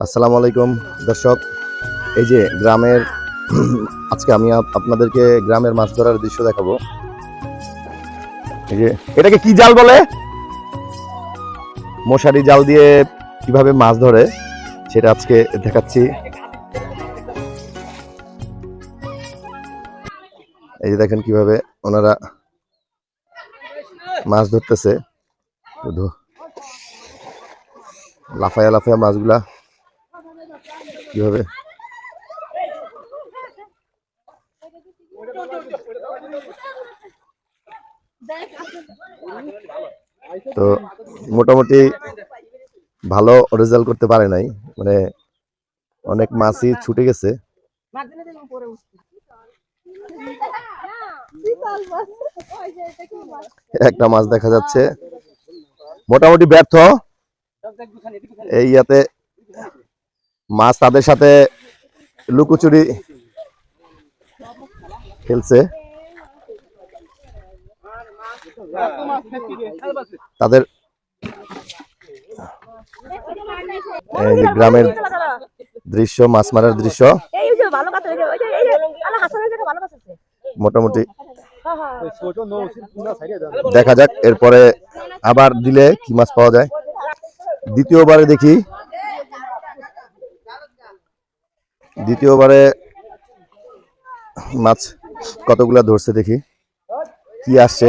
আসসালামু আলাইকুম, দর্শক। এই যে গ্রামের, আজকে আমি আপনাদেরকে গ্রামের মাছ ধরার দৃশ্য দেখাবো। এই যে, এটাকে কি জাল বলে? মশারি জাল দিয়ে কীভাবে মাছ ধরে, সেটা আজকে দেখাচ্ছি। এই যে দেখেন কীভাবে ওনারা মাছ ধরতেছে। লাফায়া লাফায়া মাছগুলা কীভাবে? তো মোটামুটি ভালো রেজাল্ট করতে পারে নাই। মানে অনেক মাছই ছুটে গেছে। একটা মাছ দেখা যাচ্ছে। মোটামুটি ব্যর্থ। এই ইয়াতে মাছ তাদের সাথে লুকোচুরি খেলছে। তাদের গ্রামের দৃশ্য মাছ মারার দৃশ্য। মোটামুটি হ্যাঁ হ্যাঁ। দেখা যাক এরপরে আবার দিলে কি মাছ পাওয়া যায়। দ্বিতীয়বারে দেখি দ্বিতীয়বারে মাছ কতগুলা ধরছে দেখি? কি আসছে?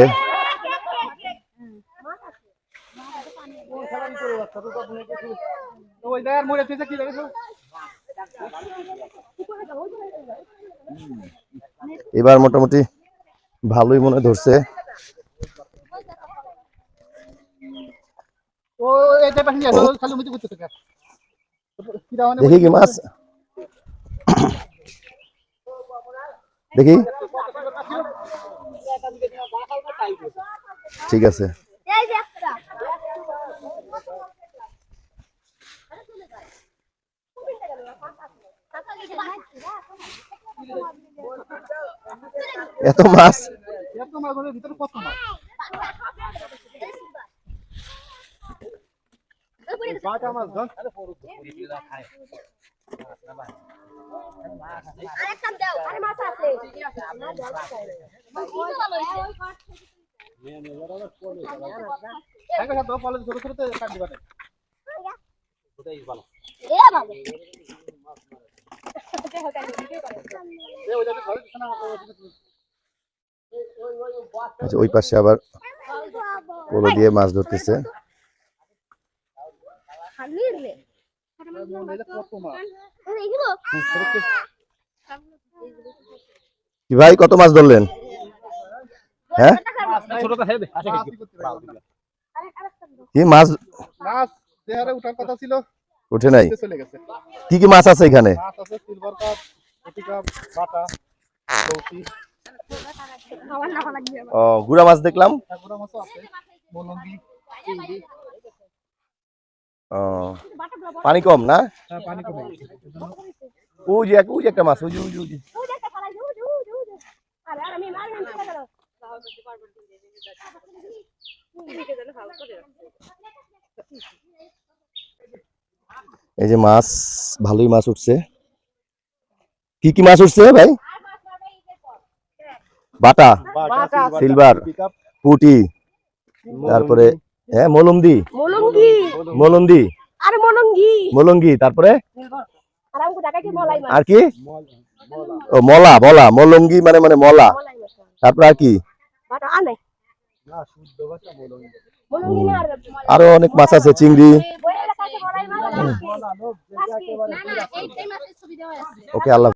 এবার মোটামুটি ভালোই মনে ধরছে। দেখি কি মাছ? দেখি। ঠিক আছে। এত মাছ। বাটা মাছ আচ্ছা ওই পাশে আবার পোলো দিয়ে মাছ ধরতেছে। কি ভাই কত মাছ ধরলেন? হ্যাঁ? ছোটটা হেবে আসে কি মাছ? মাছ দেহারে উঠার কথা ছিল। উঠে নাই। চলে গেছে। কি কি মাছ আছে এখানে? মাছ আছে সিলভার কাপ কাপ বাটা চৌকি খাবার না খাওয়া লাগবে ও গুড়া মাছ দেখলাম। আছে। ও পানি কম না? হ্যাঁ পানি কমে। গেছে ওই যে এক- ওই যে একটা মাছ ওই যে ওই যে, এই যে মাছ ভালোই মাছ উঠছে। কি কি মাছ উঠছে ভাই? বাটা। সিলভার। পুটি। তারপরে হ্যাঁ মলমদি। মলন্দি আরে মলঙ্গি। মলঙ্গি তারপরে? আর কি মলাই মাছ। আর কি? ও মলা মলা মলঙ্গি মানে মানে মলা। তারপরে আর কি? আর আরও অনেক মাছ আছে চিংড়ি। ওকে আল্লাহ